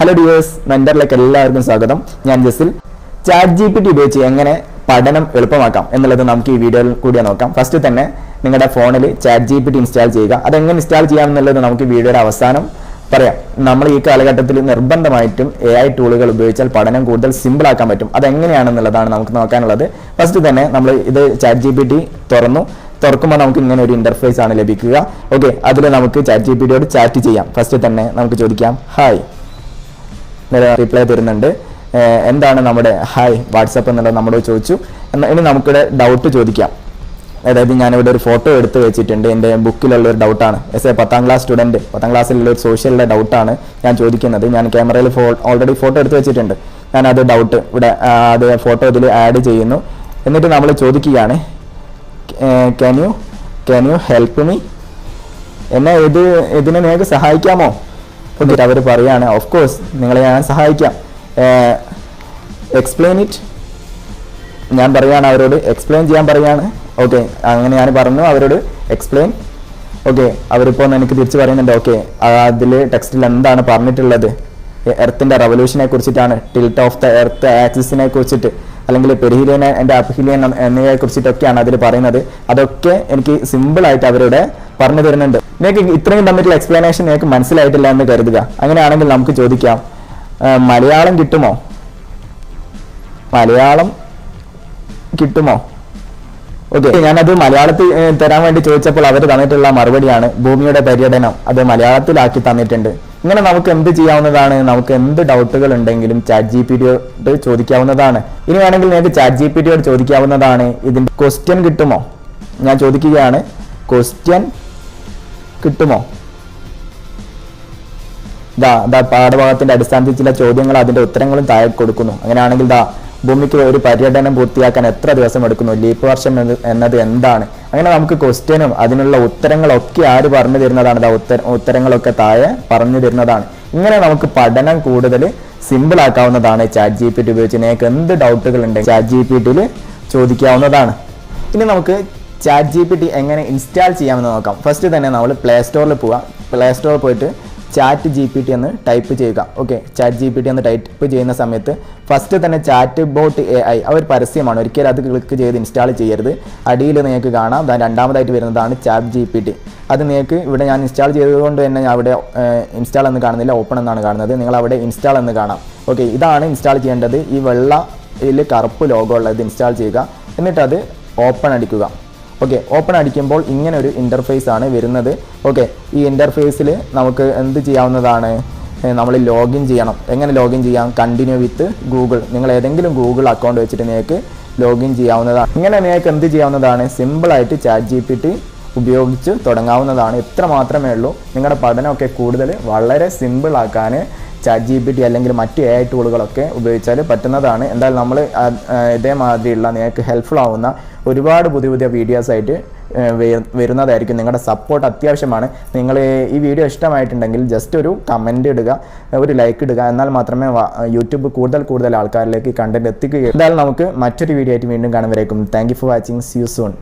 Hello divorce മെന്ററിലേക്ക് എല്ലാവർക്കും സ്വാഗതം. ഞാൻ Jasil. Chat G P T ഉപയോഗിച്ച് എങ്ങനെ പഠനം എളുപ്പമാക്കാം എന്നുള്ളത് നമുക്ക് ഈ വീഡിയോയിൽ കൂടി നോക്കാം. ഫസ്റ്റ് തന്നെ നിങ്ങളുടെ ഫോണിൽ chat G P T install ചെയ്യുക. അതെങ്ങനെ ഇൻസ്റ്റാൾ ചെയ്യാം എന്നുള്ളത് നമുക്ക് വീഡിയോയുടെ അവസാനം പറയാം. നമ്മൾ ഈ കാലഘട്ടത്തിൽ നിർബന്ധമായിട്ടും എ ഐ ടൂളുകൾ ഉപയോഗിച്ചാൽ പഠനം കൂടുതൽ സിമ്പിളാക്കാൻ പറ്റും. അതെങ്ങനെയാണെന്നുള്ളതാണ് നമുക്ക് നോക്കാനുള്ളത്. ഫസ്റ്റ് തന്നെ നമ്മൾ ഇത് ചാറ്റ് ജി പി ടി തുറന്നു. തുറക്കുമ്പോൾ നമുക്ക് ഇങ്ങനെ ഒരു ഇന്റർഫേസ് ആണ് ലഭിക്കുക. ഓക്കെ അതിൽ നമുക്ക് ചാറ്റ് ജി പി ടിയോട് ചാറ്റ് ചെയ്യാം. ഫസ്റ്റ് തന്നെ നമുക്ക് ചോദിക്കാം ഹായ് റിപ്ലൈ തരുന്നുണ്ട്. എന്താണ് നമ്മുടെ ഹായ് വാട്സപ്പ് എന്നുള്ളത് നമ്മളോട് ചോദിച്ചു. എന്നാൽ ഇനി നമുക്കിവിടെ ഡൗട്ട് ചോദിക്കാം. അതായത് ഞാനിവിടെ ഒരു ഫോട്ടോ എടുത്ത് വെച്ചിട്ടുണ്ട്. എന്റെ ബുക്കിലുള്ള ഒരു ഡൗട്ടാണ് എസ് എ പത്താം ക്ലാസ് സ്റ്റുഡന്റ് പത്താം ക്ലാസ്സിലുള്ള ഒരു സോഷ്യലിലെ ഡൗട്ടാണ് ഞാൻ ചോദിക്കുന്നത്. ഞാൻ ക്യാമറയിൽ ഫോ ഓൾറെഡി ഫോട്ടോ എടുത്ത് വെച്ചിട്ടുണ്ട്. ഞാൻ അത് ഡൗട്ട് ഇവിടെ അത് ഫോട്ടോ ഇതിൽ ആഡ് ചെയ്യുന്നു. എന്നിട്ട് നമ്മൾ ചോദിക്കുകയാണ് can you can you help me എന്നെ ഇത് ഇതിനെ നിങ്ങൾക്ക് സഹായിക്കാമോ? ഓക്കെ അവർ പറയാണ് ഓഫ് കോഴ്സ് നിങ്ങളെ ഞാൻ സഹായിക്കാം. എക്സ്പ്ലെയിൻ ഇറ്റ് ഞാൻ പറയാണ് അവരോട് എക്സ്പ്ലെയിൻ ചെയ്യാൻ പറയാണ്. ഓക്കെ അങ്ങനെ ഞാൻ പറഞ്ഞു അവരോട് എക്സ്പ്ലെയിൻ ഓക്കെ അവരിപ്പോൾ എനിക്ക് തിരിച്ച് പറയുന്നുണ്ട് ഓക്കെ അതിൽ ടെക്സ്റ്റിൽ എന്താണ് പറഞ്ഞിട്ടുള്ളത്? എർത്തിന്റെ റവല്യൂഷനെ കുറിച്ചിട്ടാണ് ടിൽറ്റ് ഓഫ് ദ എർത്ത് ആക്സിസിനെ കുറിച്ചിട്ട് അല്ലെങ്കിൽ പെരിഹിലിയൻ ആൻഡ് അപ്ഹിലിയൻ എന്നിവയെ കുറിച്ചിട്ടൊക്കെയാണ് അതിൽ പറയുന്നത്. അതൊക്കെ എനിക്ക് സിമ്പിളായിട്ട് അവരുടെ പറഞ്ഞു തരുന്നുണ്ട്. നിങ്ങൾക്ക് ഇത്രയും തമ്മിലുള്ള എക്സ്പ്ലനേഷൻ നിങ്ങൾക്ക് മനസ്സിലായിട്ടില്ല എന്ന് കരുതുക. അങ്ങനെയാണെങ്കിൽ നമുക്ക് ചോദിക്കാം. മലയാളം കിട്ടുമോ? മലയാളം കിട്ടുമോ? ഓക്കെ ഞാനത് മലയാളത്തിൽ തരാൻ വേണ്ടി ചോദിച്ചപ്പോൾ അവർ തന്നിട്ടുള്ള മറുപടിയാണ്. ഭൂമിയുടെ പര്യടനം അത് മലയാളത്തിലാക്കി തന്നിട്ടുണ്ട്. ഇങ്ങനെ നമുക്ക് എന്ത് ചെയ്യാവുന്നതാണ്? നമുക്ക് എന്ത് ഡൗട്ടുകൾ ഉണ്ടെങ്കിലും ചാറ്റ് ജി പി ടിയോട് ചോദിക്കാവുന്നതാണ്. ഇനി വേണമെങ്കിൽ നിങ്ങൾക്ക് ചാറ്റ് ജി പി ടിയോട് ചോദിക്കാവുന്നതാണ്. ഇതിന്റെ ക്വസ്റ്റ്യൻ കിട്ടുമോ? ഞാൻ ചോദിക്കുകയാണ്. ക്വസ്റ്റ്യൻ കിട്ടുമോ? ദാ ദാ പാഠഭാഗത്തിന്റെ അടിസ്ഥാനത്തിൽ ചില ചോദ്യങ്ങൾ അതിന്റെ ഉത്തരങ്ങളും താഴെ കൊടുക്കുന്നു. അങ്ങനെയാണെങ്കിൽ ദാ ഭൂമിക്ക് ഒരു പര്യടനം പൂർത്തിയാക്കാൻ എത്ര ദിവസം എടുക്കുന്നു? ലീപ്പ് വർഷം എന്നത് എന്താണ്? അങ്ങനെ നമുക്ക് ക്വസ്റ്റ്യനും അതിനുള്ള ഉത്തരങ്ങളൊക്കെ ആര് പറഞ്ഞു തരുന്നതാണ്? ദാ ഉത്തര ഉത്തരങ്ങളൊക്കെ താഴെ പറഞ്ഞു തരുന്നതാണ്. ഇങ്ങനെ നമുക്ക് പഠനം കൂടുതൽ സിമ്പിൾ ആക്കാവുന്നതാണ് ചാറ്റ് ജി പി ടി ഉപയോഗിച്ച്. നിങ്ങൾക്ക് എന്ത് ഡൗട്ടുകൾ ഉണ്ടെങ്കിൽ ചാറ്റ് ജി പി ടിയിൽ ചോദിക്കാവുന്നതാണ്. ഇനി നമുക്ക് ചാറ്റ് ജി പി ടി എങ്ങനെ ഇൻസ്റ്റാൾ ചെയ്യാമെന്ന് നോക്കാം. ഫസ്റ്റ് തന്നെ നമ്മൾ പ്ലേ സ്റ്റോറിൽ പോവാം. പ്ലേ സ്റ്റോറിൽ പോയിട്ട് ചാറ്റ് ജി പി ടി എന്ന് ടൈപ്പ് ചെയ്യുക. Okay chat G P T എന്ന് ടൈപ്പ് ചെയ്യുന്ന സമയത്ത് ഫസ്റ്റ് തന്നെ ചാറ്റ് ബോട്ട് എ ഐ ആ ഒരു പരസ്യമാണ്. ഒരിക്കലും അത് ക്ലിക്ക് ചെയ്ത് ഇൻസ്റ്റാൾ ചെയ്യരുത്. അടിയിൽ നിങ്ങൾക്ക് കാണാം. ദാ രണ്ടാമതായിട്ട് വരുന്നതാണ് ചാറ്റ് ജി പി ടി അത് നിങ്ങൾക്ക് ഇവിടെ ഞാൻ ഇൻസ്റ്റാൾ ചെയ്തതുകൊണ്ട് തന്നെ ഞാൻ അവിടെ ഇൻസ്റ്റാൾ എന്ന് കാണുന്നില്ല. ഓപ്പൺ എന്നാണ് കാണുന്നത്. നിങ്ങൾ അവിടെ ഇൻസ്റ്റാൾ എന്ന് കാണാം. ഓക്കെ ഇതാണ് ഇൻസ്റ്റാൾ ചെയ്യേണ്ടത്. ഈ വെള്ള ഇതിൽ കറുപ്പ് ലോഗോ ഉള്ളത് ഇൻസ്റ്റാൾ ചെയ്യുക. എന്നിട്ട് അത് ഓപ്പൺ അടിക്കുക. ഓക്കെ ഓപ്പൺ അടിക്കുമ്പോൾ ഇങ്ങനെ ഒരു ഇന്റർഫേസ് ആണ് വരുന്നത്. ഓക്കെ ഈ ഇന്റർഫേസിൽ നമുക്ക് എന്ത് ചെയ്യാവുന്നതാണ്? നമ്മൾ ലോഗിൻ ചെയ്യണം. എങ്ങനെ ലോഗിൻ ചെയ്യാം? കണ്ടിന്യൂ വിത്ത് ഗൂഗിൾ നിങ്ങൾ ഏതെങ്കിലും ഗൂഗിൾ അക്കൗണ്ട് വെച്ചിട്ട് നിങ്ങൾക്ക് ലോഗിൻ ചെയ്യാവുന്നതാണ്. ഇങ്ങനെ നിങ്ങൾക്ക് എന്ത് ചെയ്യാവുന്നതാണ്? സിമ്പിളായിട്ട് ചാറ്റ് ജി പി ടി ഉപയോഗിച്ച് തുടങ്ങാവുന്നതാണ്. ഇത്ര മാത്രമേ ഉള്ളൂ. നിങ്ങളുടെ പഠനമൊക്കെ കൂടുതൽ വളരെ സിമ്പിൾ ആക്കാൻ ചാറ്റ് ജി പി ടി അല്ലെങ്കിൽ മറ്റ് എ ഐ ടൂളുകളൊക്കെ ഉപയോഗിച്ചാൽ പറ്റുന്നതാണ്. എന്തായാലും നമ്മൾ ഇതേമാതിരിയുള്ള നിങ്ങൾക്ക് ഹെൽപ്ഫുൾ ആവുന്ന ഒരുപാട് പുതിയ പുതിയ വീഡിയോസ് ആയിട്ട് വരുന്നതായിരിക്കും നിങ്ങളുടെ സപ്പോർട്ട് അത്യാവശ്യമാണ്. നിങ്ങൾ ഈ വീഡിയോ ഇഷ്ടമായിട്ടുണ്ടെങ്കിൽ ജസ്റ്റ് ഒരു കമന്റ് ഇടുക ഒരു ലൈക്ക് ഇടുക എന്നാൽ മാത്രമേ യൂട്യൂബ് കൂടുതൽ കൂടുതൽ ആൾക്കാരിലേക്ക് കണ്ടന്റ് എത്തിക്കുകയുള്ളൂ. എന്തായാലും നമുക്ക് മറ്റൊരു വീഡിയോ ആയിട്ട് വീണ്ടും കാണുമ്പോഴേക്കും thank for watching see you soon